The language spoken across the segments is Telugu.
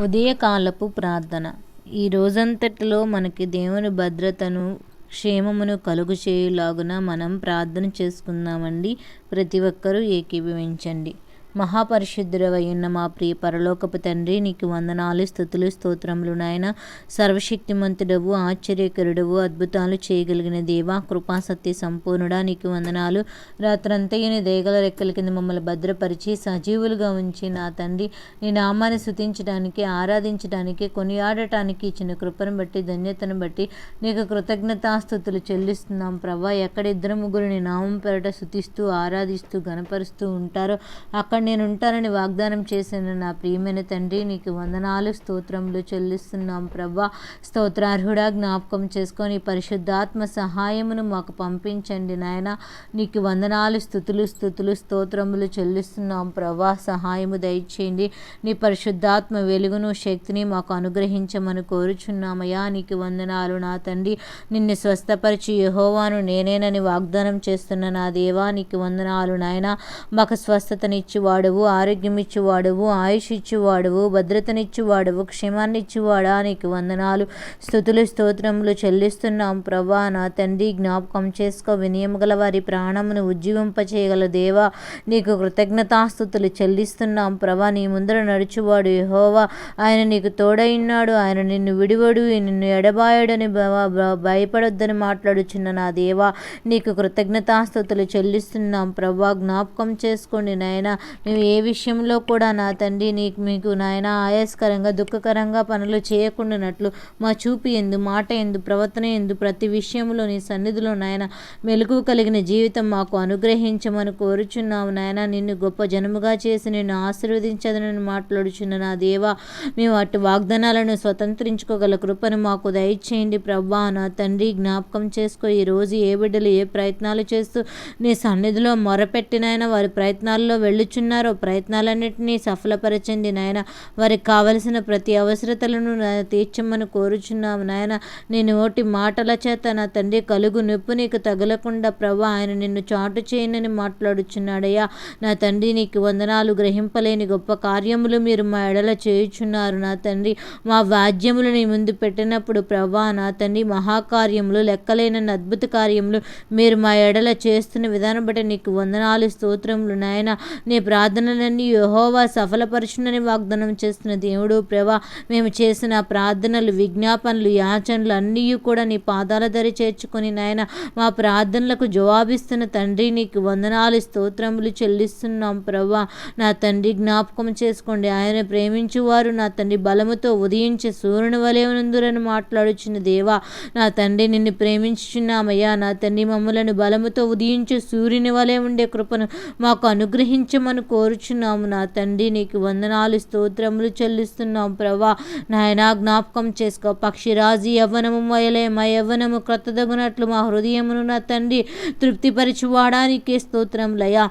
ఉదయకాలపు ప్రార్థన. ఈ రోజంతటిలో మనకి దేవుని భద్రతను క్షేమమును కలుగు చేయులాగున మనం ప్రార్థన చేసుకుందామండి. ప్రతి ఒక్కరూ ఏకీభవించండి. మహాపరిశుద్ధుడవై మా ప్రియ పరలోకపు తండ్రి నీకు వందనాలు స్థుతులు స్తోత్రములు నాయన. సర్వశక్తిమంతుడవు ఆశ్చర్యకరుడవు అద్భుతాలు చేయగలిగిన దేవా కృపా సత్య సంపూర్ణుడా నీకు వందనాలు. రాత్రంతయ్యని దేగల రెక్కల కింద మమ్మల్ని భద్రపరిచి సజీవులుగా ఉంచి నా తండ్రి నీ నామాన్ని శుతించడానికి ఆరాధించడానికి కొనియాడటానికి ఇచ్చిన కృపను బట్టి ధన్యతను బట్టి నీకు కృతజ్ఞతాస్థుతులు చెల్లిస్తున్నాం ప్రభా. ఎక్కడ ఇద్దరు ముగ్గురు నీ నామం పెరట స్థుతిస్తూ ఆరాధిస్తూ గణపరుస్తూ ఉంటారో అక్కడ నేను ఉంటానని వాగ్దానం చేసిన నా ప్రియమైన తండ్రి నీకు వందనాలు స్తోత్రములు చెల్లిస్తున్నాం ప్రభా. స్తోత్రార్హుడా జ్ఞాపకం చేసుకొని పరిశుద్ధాత్మ సహాయమును మాకు పంపించండి నాయన. నీకు వందనాలు స్థుతులు స్థుతులు స్తోత్రములు చెల్లిస్తున్నాం ప్రభా. సహాయము దయచేయండి. నీ పరిశుద్ధాత్మ వెలుగును శక్తిని మాకు అనుగ్రహించమని కోరుచున్నామయ్యా. నీకు వందనాలు నా తండ్రి. నిన్ను స్వస్థపరిచి యహోవాను నేనేనని వాగ్దానం చేస్తున్న నా దేవా నీకు వందనాలు నాయన. మాకు స్వస్థతనిచ్చి వాడువు ఆరోగ్యం ఆయుష్ ఇచ్చువాడువు భద్రతనిచ్చువాడువు క్షేమాన్నిచ్చువాడా? నీకు వందనాలు. స్థుతులు స్తోత్రములు చెల్లిస్తున్నాం. ప్రభా నా తండ్రి జ్ఞాపకం చేసుకో. వినియము గల వారి ప్రాణమును ఉజ్జీవింపచేయగల దేవా నీకు కృతజ్ఞతాస్థుతులు చెల్లిస్తున్నాం. ప్రభా నీ ముందర నడుచువాడు యహోవా. ఆయన నీకు తోడైన్నాడు ఆయన నిన్ను విడివడు. నిన్ను ఎడబాయడని భయపడొద్దని మాట్లాడుచున్న నా దేవా నీకు కృతజ్ఞతాస్థుతులు చెల్లిస్తున్నాం. ప్రభా జ్ఞాపకం చేసుకోండి నాయన. మేము ఏ విషయంలో కూడా నా తండ్రి నీకు మీకు నాయన ఆయాస్కరంగా దుఃఖకరంగా పనులు చేయకుండానట్లు మా చూపు ఎందు మాట ఎందు ప్రవర్తన ఎందు ప్రతి విషయంలో నీ సన్నిధిలో నాయన మెలకు కలిగిన జీవితం మాకు అనుగ్రహించమని కోరుచున్నావు నాయన. నిన్ను గొప్ప జనముగా చేసి నిన్ను ఆశీర్వదించదనని మాట్లాడుచున్న నా దేవా మేము అటు వాగ్దానాలను స్వతంత్రించుకోగల కృపను మాకు దయచేయండి ప్రభా. నా తండ్రి జ్ఞాపకం చేసుకో ఈరోజు ఏ బిడ్డలు ఏ ప్రయత్నాలు చేస్తూ నీ సన్నిధిలో మొరపెట్టినైనా వారి ప్రయత్నాల్లో చేస్తున్నారో ప్రయత్నాలన్నింటినీ సఫలపరచండి నాయన. వారికి కావలసిన ప్రతి అవసరతలను తీర్చమని కోరుచున్నాము నాయన. నేను ఓటి మాటల చేత నా తండ్రి కలుగు నొప్పు నీకు తగలకుండా ప్రభా ఆయన నిన్ను చాటు చేయనని మాట్లాడుచున్నాడయ్యా. నా తండ్రి నీకు వందనాలు గ్రహింపలేని గొప్ప కార్యములు మీరు మా ఎడల చేయుచున్నారు నా తండ్రి. మా వాద్యములు నీ ముందు పెట్టినప్పుడు ప్రభా నా తండ్రి మహాకార్యములు లెక్కలేనన్న అద్భుత కార్యములు మీరు మా ఎడల చేస్తున్న విధానం బట్టి నీకు వందనాలు స్తోత్రములు నాయన. నీ ప్రార్థనలన్నీ యహోవా సఫలపరచునని వాగ్దానం చేస్తున్న దేవుడు ప్రభా మేము చేసిన ప్రార్థనలు విజ్ఞాపనలు యాచనలు అన్నీ కూడా నీ పాదాల దరి చేర్చుకొని నాయన మా ప్రార్థనలకు జవాబిస్తున్న తండ్రి నీకు వందనాలు స్తోత్రములు చెల్లిస్తున్నాం ప్రభా. నా తండ్రి జ్ఞాపకం చేసుకోండి. ఆయన ప్రేమించువారు నా తండ్రి బలముతో ఉదయించే సూర్యుని వలె ఉందురని మాట్లాడుచున్న దేవా. నా తండ్రి నిన్ను ప్రేమించుచున్నామయ్యా. నా తండ్రి మమ్మలను బలముతో ఉదయించే సూర్యుని వలె ఉండే కృపను మాకు అనుగ్రహించమను కోరుచున్నాము నా తండ్రి నీకు వందనాలు స్తోత్రములు చెల్లిస్తున్నాం ప్రభా. నాయన జ్ఞాపకం చేసుకో. పక్షిరాజు యవ్వనము మయలే మా యవ్వనము క్రొత్తదగునట్లు మా హృదయమును నా తండ్రి తృప్తిపరచువాడానికి స్తోత్రములయ్యా.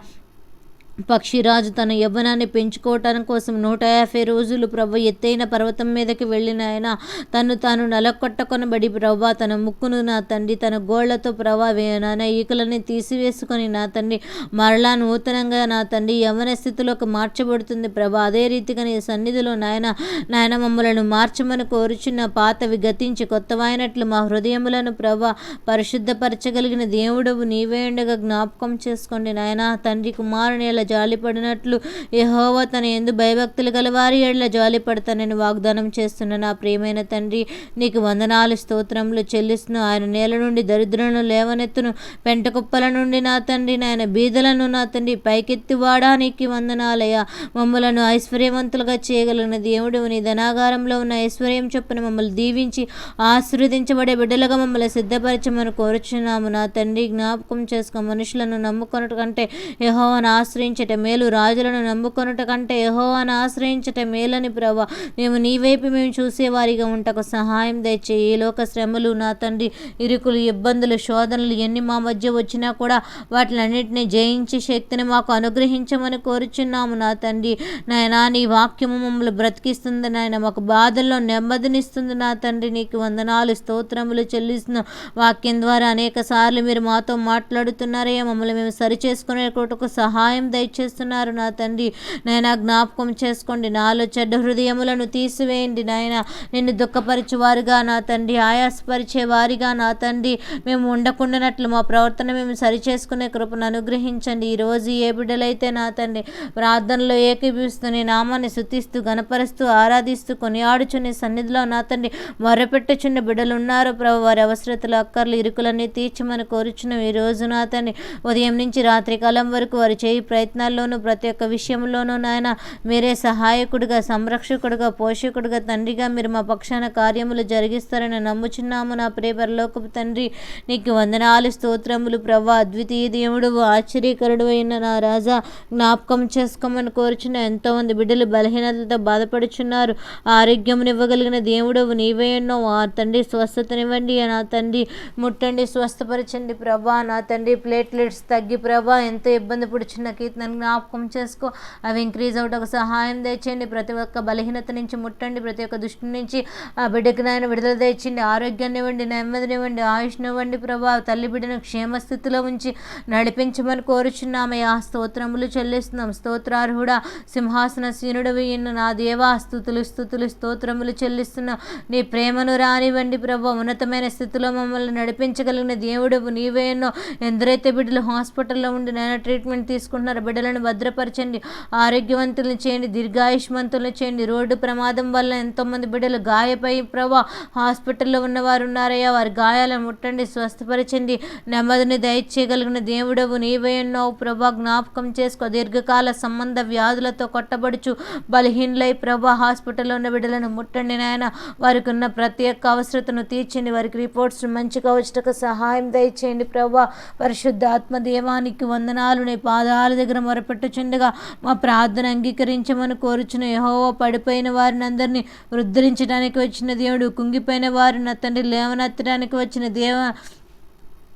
పక్షిరాజు తన యవ్వనాన్ని పెంచుకోవటానికి కోసం నూట యాభై రోజులు ప్రభు ఎత్తైన పర్వతం మీదకి వెళ్ళిన ఆయన తను తాను నలకొట్టకొనబడి ప్రభా తన ముక్కును నా తండ్రి తన గోళ్ళతో ప్రభా నాన్న ఈకలని తీసివేసుకొని నా తండ్రి మరలా నూతనంగా నా తండ్రి యవన స్థితిలోకి మార్చబడుతుంది ప్రభా. అదే రీతిగా నీ సన్నిధిలో నాయన నాయన మమ్మలను మార్చమని కోరుచున్న పాతవి గతించి కొత్తవైనట్లు మా హృదయములను ప్రభా పరిశుద్ధపరచగలిగిన దేవుడవు నీవే ఉండగా జ్ఞాపకం చేసుకోండి నాయన. తండ్రి కుమారుని జాలిపడినట్లు యహోవా తన ఎందు భయభక్తులు గల వారి ఏళ్ళ జాలిపడతానని వాగ్దానం చేస్తున్న నా ప్రియమైన తండ్రి నీకు వందనాలు స్తోత్రములు చెల్లిస్తును ఆయన నేల నుండి దరిద్రులను లేవనెత్తును. పెంట కుప్పల నుండి నా తండ్రి నాయన బీదలను నా తండ్రి పైకెత్తి వాడానికి వందనాలయ్యా. మమ్మలను ఐశ్వర్యవంతులుగా చేయగలిగిన దేవుడు నీ ధనాగారంలో ఉన్న ఐశ్వర్యం చొప్పున మమ్మల్ని దీవించి ఆశీర్వదించబడే బిడ్డలుగా మమ్మల్ని సిద్ధపరచమని కోరుచున్నాము. నా తండ్రి జ్ఞాపకం చేసుకో. మనుషులను నమ్ముకున్నట్టు కంటే యహోవను ఆశ్రయించి ఆశ్రయించట మేలు రాజులను నమ్ముకొనుట కంటే యహోవాను ఆశ్రయించట మేలని ప్రభా మేము నీ వైపు మేము చూసేవారిగా ఉంటకు సహాయం తెచ్చే ఈ లోక శ్రమలు నా తండ్రి ఇరుకులు ఇబ్బందులు శోధనలు ఎన్ని మా మధ్య వచ్చినా కూడా వాటిలన్నింటినీ జయించే శక్తిని మాకు అనుగ్రహించమని కోరుచున్నాము నా తండ్రి. నాయనా నీ వాక్యము మమ్మల్ని బ్రతికిస్తుంది నాయన. మాకు బాధల్లో నెమ్మదినిస్తుంది నా తండ్రి. నీకు వందనాలు స్తోత్రములు చెల్లిస్తున్న వాక్యం ద్వారా అనేక సార్లు మీరు మాతో మాట్లాడుతున్నారే మమ్మల్ని మేము సరిచేసుకునే కోటకు సహాయం దయచేస్తున్నారు నా తండ్రి. నాయన జ్ఞాపకం చేసుకోండి. నాలో చెడ్డ హృదయములను తీసివేయండి నాయన. నిన్ను దుఃఖపరిచే వారిగా నా తండ్రి ఆయాసపరిచే వారిగా నా తండ్రి. మేము ఉండకుండానట్లు మా ప్రవర్తన మేము సరిచేసుకునే కృపను అనుగ్రహించండి. ఈరోజు ఏ బిడ్డలైతే నా తండ్రి ప్రార్థనలో ఏకీపిస్తూ నీ నామాన్ని శుతిస్తూ గణపరుస్తూ ఆరాధిస్తూ కొనియాడుచుని సన్నిధిలో నా తండ్రి మొరపెట్టుచున్న బిడ్డలు ఉన్నారు. ప్రభు వారి అవసరతలు అక్కర్లు ఇరుకులన్నీ తీర్చమని కోరుచున్నాం. ఈ రోజు నా తండ్రి ఉదయం నుంచి రాత్రి కాలం వరకు వారు చేయి ప్రయత్నం ప్రయత్నాల్లోనూ ప్రతి ఒక్క విషయంలోనూ నాయన మీరే సహాయకుడిగా సంరక్షకుడిగా పోషకుడిగా తండ్రిగా మీరు మా పక్షాన కార్యములు జరిగిస్తారని నమ్ముచున్నాము నా ప్రేపరలోకపు తండ్రి. నీకు వందనాలు స్తోత్రములు ప్రభా అద్వితీయ దేవుడు ఆశ్చర్యకరుడు అయిన నా రాజా జ్ఞాపకం చేసుకోమని కోరుచున్న ఎంతోమంది బిడ్డలు బలహీనతతో బాధపడుచున్నారు. ఆరోగ్యమునివ్వగలిగిన దేవుడు నీవే ఎన్నో. ఆ తండ్రి స్వస్థతనివ్వండి. నా తండ్రి ముట్టండి స్వస్థపరచండి ప్రభా నా తండ్రి ప్లేట్లెట్స్ తగ్గి ప్రభా ఎంతో ఇబ్బంది పడుచున్న కీర్తన జ్ఞాపకం చేసుకో. అవి ఇంక్రీజ్ అవటకు సహాయం తెచ్చండి ప్రతి ఒక్క బలహీనత నుంచి ముట్టండి. ప్రతి ఒక్క దృష్టి నుంచి ఆ బిడ్డకి నాయన విడుదల తెచ్చండి. ఆరోగ్యాన్ని ఇవ్వండి. నెమ్మదినివ్వండి ఆయుష్నివ్వండి ప్రభా. తల్లి బిడ్డను క్షేమస్థితిలో ఉంచి నడిపించమని కోరుచున్నామయ్యా స్తోత్రములు చెల్లిస్తున్నాం. స్తోత్రార్హుడా సింహాసన సీనుడు ఇన్ను నా దేవా. స్థుతులు స్థుతులు స్తోత్రములు చెల్లిస్తున్నాం. నీ ప్రేమను రానివ్వండి ప్రభా. ఉన్నతమైన స్థితిలో మమ్మల్ని నడిపించగలిగిన దేవుడు నీవే ఎన్నో. ఎందరైతే బిడ్డలు హాస్పిటల్లో ఉండి నైనా ట్రీట్మెంట్ తీసుకుంటున్నారో బిడ్డలను భద్రపరచండి ఆరోగ్యవంతులను చేయండి దీర్ఘాయుష్మంతులను చేయండి. రోడ్డు ప్రమాదం వల్ల ఎంతోమంది బిడ్డలు గాయపై ప్రభా హాస్పిటల్లో ఉన్నవారు ఉన్నారయ్యా వారి గాయాలను ముట్టండి స్వస్థపరచండి. నెమ్మదిని దయచేయగలిగిన దేవుడవు నీవే ఉన్నావు ప్రభా జ్ఞాపకం చేసుకో. దీర్ఘకాల సంబంధ వ్యాధులతో కొట్టబడుచు బలహీనులై ప్రభా హాస్పిటల్లో ఉన్న బిడ్డలను ముట్టండి నాయన. వారికి ఉన్న ప్రతి ఒక్క అవసరతను తీర్చండి. వారికి రిపోర్ట్స్ మంచిగా వచ్చటకు సహాయం దయచేయండి ప్రభా. పరిశుద్ధ ఆత్మదేవానికి వందనాలు. నీ పాదాల దగ్గర మొరపెట్టుచుండగా మా ప్రార్థన అంగీకరించమని కోరుచున్న యహోవ పడిపోయిన వారిని అందరినీ వృద్ధరించడానికి వచ్చిన దేవుడు కుంగిపోయిన వారిని తండ్రి లేవనెత్తడానికి వచ్చిన దేవ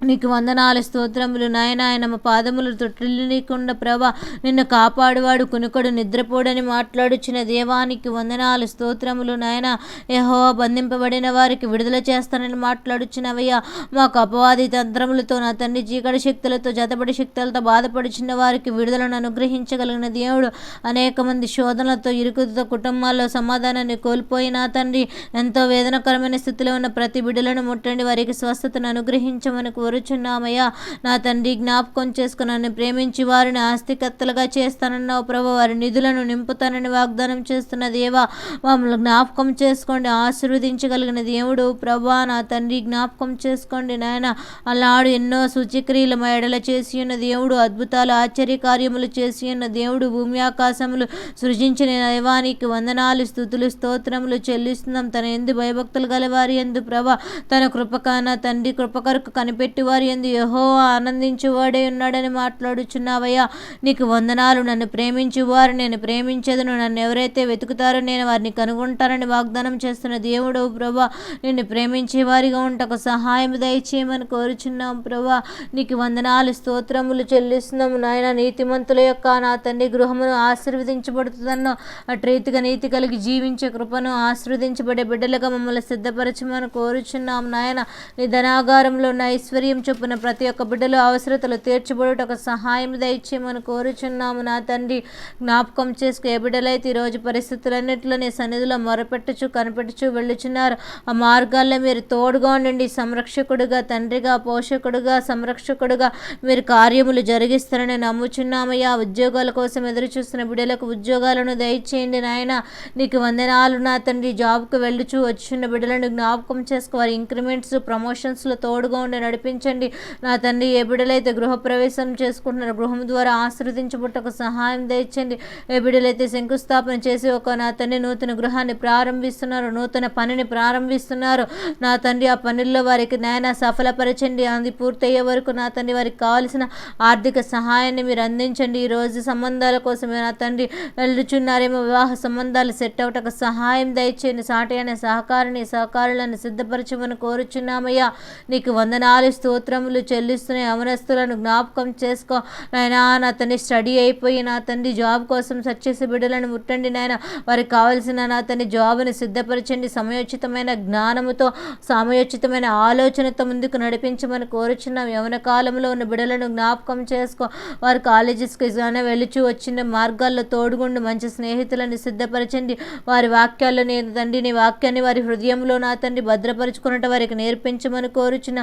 నీకు వందనాలు స్తోత్రములు. నాయనాయనమ మా పాదములు తొట్టిల్లికుండా ప్రభా నిన్ను కాపాడువాడు కునుకడు నిద్రపోడని మాట్లాడుచిన దేవానికి వందనాలు స్తోత్రములు. నాయన యహో బంధింపబడిన వారికి విడుదల చేస్తానని మాట్లాడుచినవయ్యా మాకు అపవాది తంత్రములతో నా తండ్రి చీకటి శక్తులతో జతబడి శక్తులతో బాధపడుచున్న వారికి విడుదలను అనుగ్రహించగలిగిన దేవుడు. అనేక మంది శోధనలతో ఇరుకుతో కుటుంబాల్లో సమాధానాన్ని కోల్పోయిన తండ్రి ఎంతో వేదనకరమైన స్థితిలో ఉన్న ప్రతి బిడ్డలను ముట్టండి. వారికి స్వస్థతను అనుగ్రహించమని కోరుచున్నామయ్యా. నా తండ్రి జ్ఞాపకం చేసుకుని నన్ను ప్రేమించి వారిని ఆస్తికత్తలుగా చేస్తానన్నావు ప్రభు. వారి నిధులను నింపుతానని వాగ్దానం చేస్తున్న దేవా మమ్మల్ని జ్ఞాపకం చేసుకోండి. ఆశీర్వదించగలిగిన దేవుడు ప్రభా నా తండ్రి జ్ఞాపకం చేసుకోండి నాయన. అలాడు ఎన్నో శుచిక్రియలు మా ఎడల చేసి ఉన్న దేవుడు అద్భుతాలు ఆశ్చర్య కార్యములు చేసి ఉన్న దేవుడు భూమి ఆకాశములు సృజించిన దైవానికి వందనాలు స్థుతులు స్తోత్రములు చెల్లిస్తున్నాం. తన ఎందు భయభక్తులు గలవారి ఎందు ప్రభా తన కృపకాన తండ్రి కృపకరకు కనిపెట్టి వారి ఎందు యహో ఆనందించువాడే ఉన్నాడని మాట్లాడుచున్నావయ్యా. నీకు వందనాలు. నన్ను ప్రేమించువారు నేను ప్రేమించదును. నన్ను ఎవరైతే వెతుకుతారో నేను వారిని కనుగొంటారని వాగ్దానం చేస్తున్న దేవుడు ప్రభా నిన్ను ప్రేమించే వారిగా ఉంటకు సహాయం దయచేయమని కోరుచున్నాం ప్రభా. నీకు వందనాలు స్తోత్రములు చెల్లిస్తున్నాము నాయన. నీతిమంతుల యొక్క నా తండ్రి గృహమును ఆశీర్వదించబడుతుందన్న అటు రీతిగా నీతి కలిగి జీవించే కృపను ఆశీర్వదించబడే బిడ్డలుగా మమ్మల్ని సిద్ధపరచమని కోరుచున్నాం నాయన. నీ ధనాగారంలో ఉన్న ఐశ్వర్యం చొప్పున ప్రతి ఒక్క బిడ్డలు అవసరతలు తీర్చబడుటకు సహాయం దయచేయమని కోరుచున్నాము నా తండ్రి. జ్ఞాపకం చేసుకు ఏ బిడ్డలైతే ఈరోజు పరిస్థితులన్నింటిలో నీ సన్నిధిలో మొరపెట్టుచు కనిపెట్టుచు వెళ్ళుచున్నారు ఆ మార్గాల్లో మీరు తోడుగా ఉండండి. సంరక్షకుడుగా తండ్రిగా పోషకుడుగా సంరక్షకుడుగా మీరు కార్యములు జరిగిస్తారని నమ్ముచున్నామయ్యా. ఉద్యోగాల కోసం ఎదురు చూస్తున్న బిడ్డలకు ఉద్యోగాలను దయచేయండి నాయన. నీకు వందనాలు నా తండ్రి. జాబ్కు వెళ్ళుచు వచ్చిన బిడ్డలను జ్ఞాపకం చేసుకు వారి ఇంక్రిమెంట్స్ ప్రమోషన్స్లో తోడుగా ఉండి నడిపించండి నా తండ్రి ఏ బిడ్డలైతే గృహప్రవేశం చేసుకుంటున్నారో గృహం ద్వారా ఆశ్రదించబుట్టకు సహాయం దయచండి. ఏ బిడ్డలైతే శంకుస్థాపన చేసి ఒక నా తండ్రి నూతన గృహాన్ని ప్రారంభిస్తున్నారు నూతన పనిని ప్రారంభిస్తున్నారు నా తండ్రి ఆ పనుల్లో వారికి నాయన సఫలపరచండి. అది పూర్తయ్యే వరకు నా తండ్రి వారికి కావాల్సిన ఆర్థిక సహాయాన్ని మీరు అందించండి. ఈ రోజు సంబంధాల కోసం నా తండ్రి వెళ్ళుచున్నారేమో వివాహ సంబంధాలు సెట్ అవటకు సహాయం దయచేయండి. సాటి అనే సహకారిని సహకారులను సిద్ధపరచమని కోరుచున్నామయ్యా. నీకు వందనాలు స్తోత్రములు చెల్లిస్తున్నాయి. అమరస్తులను జ్ఞాపకం చేసుకో నాయనా. నా తండ్రి స్టడీ అయిపోయి నా తండ్రి జాబ్ కోసం సెర్చ్ చేసే బిడ్డలను ముట్టండి నాయన. వారికి కావలసిన నా తండ్రి జాబ్ని సిద్ధపరచండి. సమయోచితమైన జ్ఞానముతో సమయోచితమైన ఆలోచనతో ముందుకు నడిపించమని కోరుచున్నాం. యవన కాలంలో ఉన్న బిడ్డలను జ్ఞాపకం చేసుకో. వారి కాలేజెస్కి కానీ వెళుచు వచ్చిన మార్గాల్లో తోడుగుండు మంచి స్నేహితులను సిద్ధపరచండి. వారి వాక్యాల్లో నేను తండ్రి నీ వాక్యాన్ని వారి హృదయంలో నా తండ్రి భద్రపరుచుకున్నట్టు వారికి నేర్పించమని కోరుచున్న.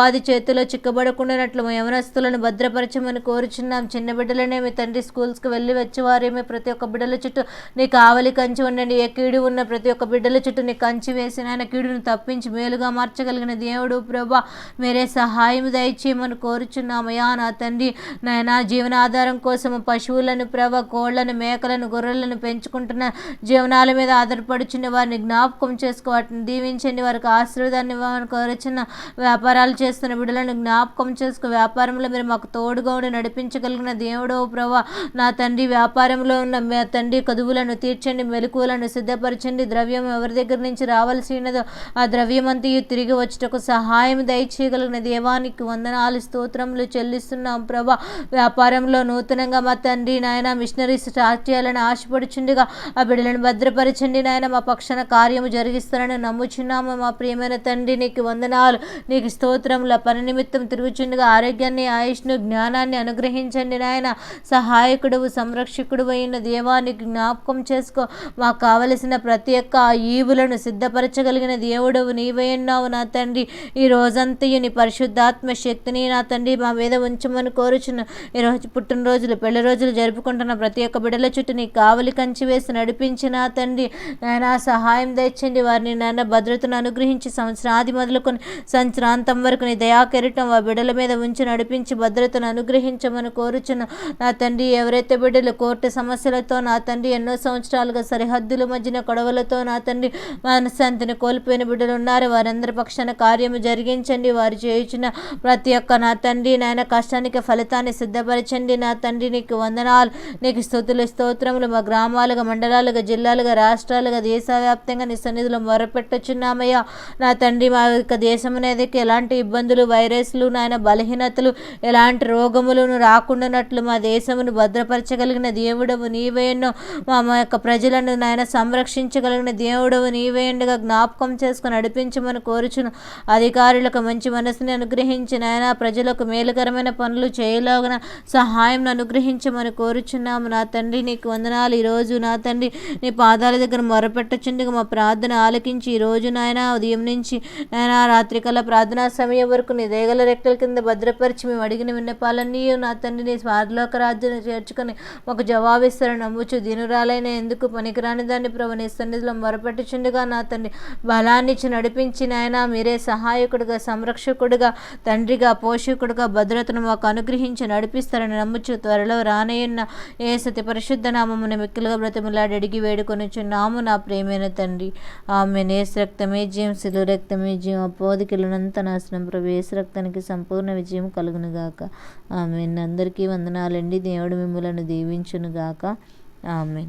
అపవాది చేతిలో చిక్కబడకుండానట్లు మా యవనస్తులను భద్రపరచమని కోరుచున్నాం. చిన్న బిడ్డలనే మీ తండ్రి స్కూల్స్కి వెళ్ళి వచ్చేవారేమే ప్రతి ఒక్క బిడ్డల చుట్టూ నీ కావలి కంచి ఉండండి. ఏ కీడు ఉన్న ప్రతి ఒక్క బిడ్డల చుట్టూ నీ కంచి వేసి ఆయన కీడును తప్పించి మేలుగా మార్చగలిగిన దేవుడు ప్రభా మీరే సహాయం దయచేయమని కోరుచున్నామయ్యా నా తండ్రి నాయన జీవనాధారం కోసం పశువులను ప్రభ కోళ్ళను మేకలను గొర్రెలను పెంచుకుంటున్న జీవనాల మీద ఆధారపడుచున్న వారిని జ్ఞాపకం చేసుకో దీవించండి. వారికి ఆశీర్వాదాన్ని ఇవ్వమని కోరుచున్న. వ్యాపారాలు చేస్తున్న బిడ్డలను జ్ఞాపకం చేసుకుని వ్యాపారంలో మీరు మాకు తోడుగా ఉండి నడిపించగలిగిన దేవుడో ప్రభా నా తండ్రి వ్యాపారంలో ఉన్న మీ తండ్రి కదువులను తీర్చండి మెలకువలను సిద్ధపరచండి. ద్రవ్యం ఎవరి దగ్గర నుంచి రావాల్సినదో ఆ ద్రవ్యమంతయు తిరిగి వచ్చుటకు సహాయం దయచేయగలిగిన దేవానికి వందనాలు స్తోత్రములు చెల్లిస్తున్నాం ప్రభా. వ్యాపారంలో నూతనంగా మా తండ్రి నాయన మిషనరీస్ స్టార్ట్ చేయాలని ఆశపడుచుండగా ఆ బిడ్డలను భద్రపరచండి నాయన. మా పక్షాన కార్యము జరిగిస్తారని నమ్ముచున్నాము. మా ప్రియమైన తండ్రి నీకు వందనాలు నీకు స్తోత్రముల పని నిమిత్తం తిరుగుచుండగా ఆరోగ్యాన్ని ఆయుష్ను జ్ఞానాన్ని అనుగ్రహించండి నాయన. సహాయకుడు సంరక్షకుడు అయిన దేవానికి జ్ఞాపకం చేసుకో. మాకు కావలసిన ప్రతి ఒక్క ఈవులను సిద్ధపరచగలిగిన దేవుడవు నీవే ఉన్నావు నా తండ్రి. ఈ రోజంతయు నీ పరిశుద్ధాత్మ శక్తిని నా తండ్రి మా మీద ఉంచమని కోరుచున్న. ఈరోజు పుట్టినరోజులు పెళ్ళి రోజులు జరుపుకుంటున్న ప్రతి ఒక్క బిడ్డల చుట్టూ నీ కావలి కంచి వేసి నడిపించిన తండ్రి. నాయన సహాయం తెచ్చండి వారిని నాయన భద్రతను అనుగ్రహించి సంవత్సరాది మొదలుకొని సంవత్సరాంతం వరకు నీ దయాకెరటం ఆ బిడ్డల మీద ఉంచి నడిపించి భద్రతను అనుగ్రహించమని కోరుచున్న నా తండ్రి ఎవరైతే బిడ్డలు కోర్టు సమస్యలతో నా తండ్రి ఎన్నో సంవత్సరాలుగా సరిహద్దుల మధ్యన గొడవలతో నా తండ్రి మనశాంతిని కోల్పోయిన బిడ్డలు ఉన్నారు. వారందరి పక్షాన కార్యము జరిగించండి. వారు చేయుచున్న ప్రతి ఒక్క నా తండ్రి నాయన కష్టానికి ఫలితాన్ని సిద్ధపరచండి. నా తండ్రి నీకు వందనాలు. నీకు స్థుతులు స్తోత్రములు. మా గ్రామాలుగా మండలాలుగా జిల్లాలుగా రాష్ట్రాలుగా దేశవ్యాప్తంగా నీ సన్నిధిలో మొరపెట్టుచున్నామయ్యా. నా తండ్రి మా యొక్క దేశం అనేది ఎలాంటి ఇబ్బంది ఇబ్బందులు వైరస్లు నాయన బలహీనతలు ఎలాంటి రోగములను రాకుండానట్లు మా దేశమును భద్రపరచగలిగిన దేవుడవు నీవేనో మా మా యొక్క ప్రజలను నాయన సంరక్షించగలిగిన దేవుడవు నీవేండుగా జ్ఞాపకం చేసుకుని నడిపించమని కోరుచును. అధికారులకు మంచి మనసుని అనుగ్రహించి నాయన ప్రజలకు మేలుకరమైన పనులు చేయలాగిన సహాయం అనుగ్రహించమని కోరుచున్నాము. నా తండ్రి నీకు వందనాలు. ఈరోజు నా తండ్రి నీ పాదాల దగ్గర మొరపెట్టచుండగా మా ప్రార్థన ఆలకించి ఈరోజు నాయన ఉదయం నుంచి నాయన రాత్రికల్లా ప్రార్థనా సమయం వరకు నీ దేగల రెక్కల కింద భద్రపరిచి మేము అడిగిన విన్నపాలన్నీ నా తండ్రి నీ స్వార్థలోక రాజ్యం చేర్చుకొని మాకు జవాబిస్తారని నమ్ముచు దినురాలైన ఎందుకు పనికిరాని దాన్ని ప్రభు నీ సన్నిధిలో మొరపెట్టుచుండగా నా తండ్రి? బలాన్ని నడిపించిన ఆయన మీరే సహాయకుడిగా సంరక్షకుడిగా తండ్రిగా పోషకుడిగా భద్రతను మాకు అనుగ్రహించి నడిపిస్తారని నమ్ముచు త్వరలో రానయ్యున్న ఏ సతి పరిశుద్ధ నామమున మిక్కులుగా బ్రతిమలాడి అడిగి వేడుకొనిచున్నాము నా ప్రేమైన తండ్రి. ఆమె నేస్ రక్తమే జీవం శిలు రక్తమే జీవం పోదికిలనంత నాశనం ప్రభు రక్తానికి సంపూర్ణ విజయం కలుగునుగాక. ఆమె అందరికీ వందనాలండి. దేవుడు మిమ్మలను దీవించునుగాక. ఆమె